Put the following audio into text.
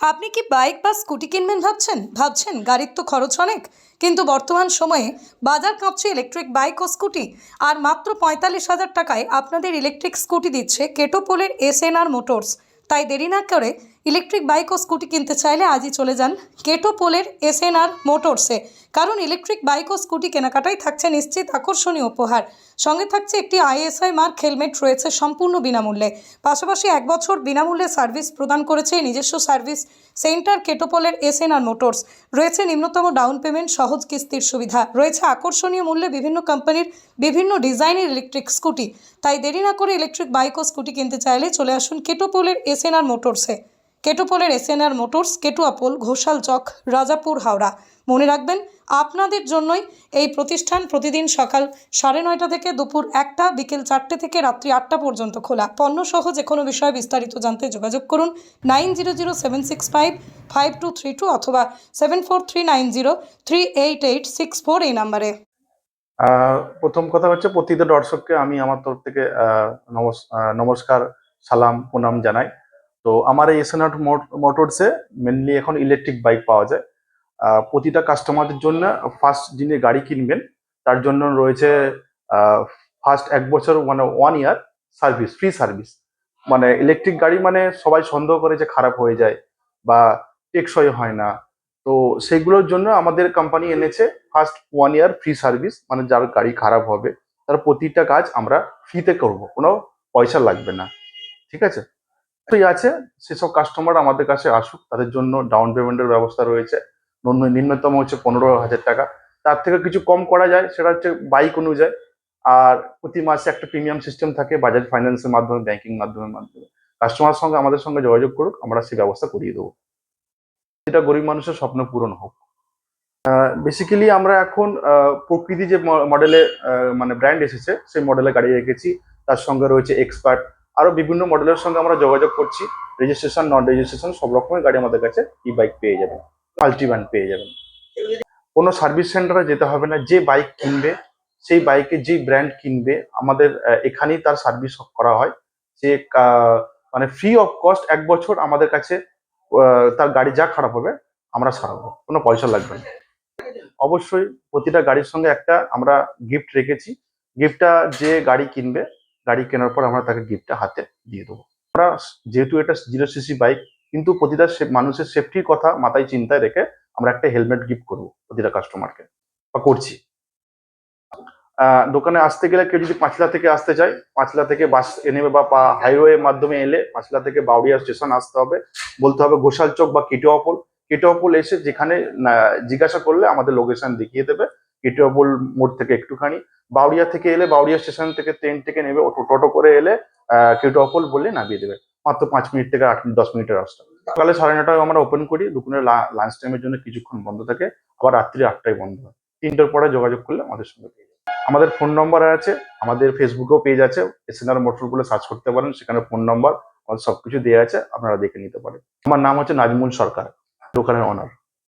আপনি কি বাইক বা স্কুটি কিনবেন ভাবছেন? ভাবছেন গাড়ির তো খরচ অনেক। কিন্তু বর্তমান সময়ে বাজার কাঁপছে ইলেকট্রিক বাইক ও স্কুটি। আর মাত্র পঁয়তাল্লিশ হাজার টাকায় আপনাদের ইলেকট্রিক স্কুটি দিচ্ছে কেটোপোলের এস এন আর মোটরস তাই দেরি না করে ইলেকট্রিক বাইক ও স্কুটি কিনতে চাইলে আজই চলে যান কেটোপোলের এস এন আর মোটরসে। কারণ ইলেকট্রিক বাইক ও স্কুটি কেনাকাটাই থাকছে নিশ্চিত আকর্ষণীয় উপহার। সঙ্গে থাকছে একটি আইএসআই মার্ক হেলমেট রয়েছে সম্পূর্ণ বিনামূল্যে। পাশাপাশি এক বছর বিনামূল্যে সার্ভিস প্রদান করেছে নিজস্ব সার্ভিস সেন্টার কেটোপলের এস এন আর মোটরস। রয়েছে নিম্নতম ডাউন পেমেন্ট সহজ কিস্তির সুবিধা। রয়েছে আকর্ষণীয় মূল্যে বিভিন্ন কোম্পানির বিভিন্ন ডিজাইনের ইলেকট্রিক স্কুটি। তাই দেরি না করে ইলেকট্রিক বাইক ও স্কুটি কিনতে চাইলে চলে আসুন কেটোপোলের এস এন আর মোটরসে। কেটোপোলের S N R motors Ketuapol Ghoshal Chak, Rajapur Howrah. মনে রাখবেন, আপনাদের জন্যই এই প্রতিষ্ঠান প্রতিদিন সকাল সাড়ে নয়টা থেকে দুপুর একটা, বিকেল চারটে থেকে রাত্রি আটটা পর্যন্ত খোলা। পণ্য সহ যে কোনো বিষয়ে বিস্তারিত জানতে যোগাযোগ করুন nine zero zero seven six five five two three two অথবা seven four three nine zero three eight eight six four এই নাম্বারে। প্রথম কথা হচ্ছে, প্রতিটা দর্শককে আমি আমার তরফ থেকে নমস- নমস্কার, সালাম, প্রণাম জানাই। তো আমার এই এসএনআর মোটরসে মেনলি এখন ইলেকট্রিক বাইক পাওয়া যায়। প্রতিটা কাস্টমারদের জন্য ফার্স্ট যিনি গাড়ি কিনবেন, তার জন্য রয়েছে ফার্স্ট এক বছর মানে one year service free service মানে ইলেকট্রিক গাড়ি মানে সবাই সন্দেহ করে যে খারাপ হয়ে যায় বা টেকসই হয় না। তো সেগুলোর জন্য আমাদের কোম্পানি এনেছে first one year free service মানে যার গাড়ি খারাপ হবে, তার প্রতিটা কাজ আমরা ফ্রিতে করব। কোনো পয়সা লাগবে না। ঠিক আছে? আছে। সেসব কাস্টমার আমাদের কাছে আসুক। তাদের জন্য ডাউন পেমেন্টের ব্যবস্থা রয়েছে। নিম্নতম হচ্ছে পনেরো হাজার টাকা। তার থেকে কিছু কম করা যায়, সেটা হচ্ছে বাইক অনুযায়ী। আর প্রতি মাসে একটা প্রিমিয়াম সিস্টেম থাকে বাজাজ ফাইন্যান্সের মাধ্যমে ব্যাংকিং মাধ্যমের মাধ্যমে। কাস্টমার সঙ্গে, আমাদের সঙ্গে যোগাযোগ করুক, আমরা সেই ব্যবস্থা করিয়ে দেবো। এটা গরিব মানুষের স্বপ্ন পূরণ হোক। বেসিক্যালি আমরা এখন প্রকৃতি যে মডেলে মানে ব্র্যান্ড এসেছে, সেই মডেলে গাড়ি রেখেছি। তার সঙ্গে রয়েছে এক্সপার্ট আরও বিভিন্ন মডেলের সঙ্গে আমরা যোগাযোগ করছি। রেজিস্ট্রেশন নন রেজিস্ট্রেশন সব রকমের গাড়ি আমাদের কাছে ই বাইক পেয়ে যাবেন মাল্টিভ্যান পেয়ে যাবেন। কোনো সার্ভিস সেন্টারে যেতে হবে না যে বাইক কিনবে সেই বাইকে যে ব্র্যান্ড কিনবে আমাদের এখানেই তার সার্ভিস করা হয়। আহ, মানে ফ্রি অফ কস্ট এক বছর আমাদের কাছে তার গাড়ি যা খারাপ হবে আমরা সারাবো কোনো পয়সা লাগবে না। অবশ্যই প্রতিটা গাড়ির সঙ্গে একটা আমরা গিফট রেখেছি। গিফটটা যে গাড়ি কিনবে গাড়ি কেনার পর আমরা তাকে গিফটটা হাতে দিয়ে দেবো। আমরা যেহেতু এটা জিরো সিসি বাইক কিন্তু প্রতিটা মানুষের সেফটির কথা মাথায় চিন্তায় রেখে আমরা একটা হেলমেট গিফট করব প্রতিটা কাস্টমারকে বা করছি। দোকানে আসতে গেলে কেউ যদি পাঁচলা থেকে আসতে চায়, পাঁচলা থেকে বাস এনে বা হাইওয়ে মাধ্যমে এলে পাঁচলা থেকে বাউরিয়া স্টেশন আসতে হবে। বলতে হবে ঘোষাল চক বা কেটোয়াপোল। কেটোয়াপোল এসে যেখানে জিজ্ঞাসা করলে আমাদের লোকেশন দেখিয়ে দেবে। কেটোয়াপোল মোড় থেকে একটুখানি বাউরিয়া থেকে এলে বাউরিয়া স্টেশন থেকে ট্রেন থেকে নেবে টোটো করে এলে কেটোয়াপোল বললে নামিয়ে দেবে। মাত্র পাঁচ মিনিট থেকে আট মিনিট দশ মিনিটের রাস্তা। সকালে সাড়ে নটায় আমরা ওপেন করি দুপুরে লাঞ্চ টাইমের জন্য কিছুক্ষণ বন্ধ থাকে, আবার রাত্রি আটটায় বন্ধ হয়। তিনটার পরে যোগাযোগ করলে আমাদের সঙ্গে পেয়ে যাবে। আমাদের ফোন নম্বর আছে, আমাদের ফেসবুকেও পেজ আছে এসএনআর মোটর বলে সার্চ করতে পারেন, সেখানে ফোন নম্বর সবকিছু দেওয়া আছে, আপনারা দেখে নিতে পারেন। আমার নাম হচ্ছে নাজমুল সরকার, দোকানের অনার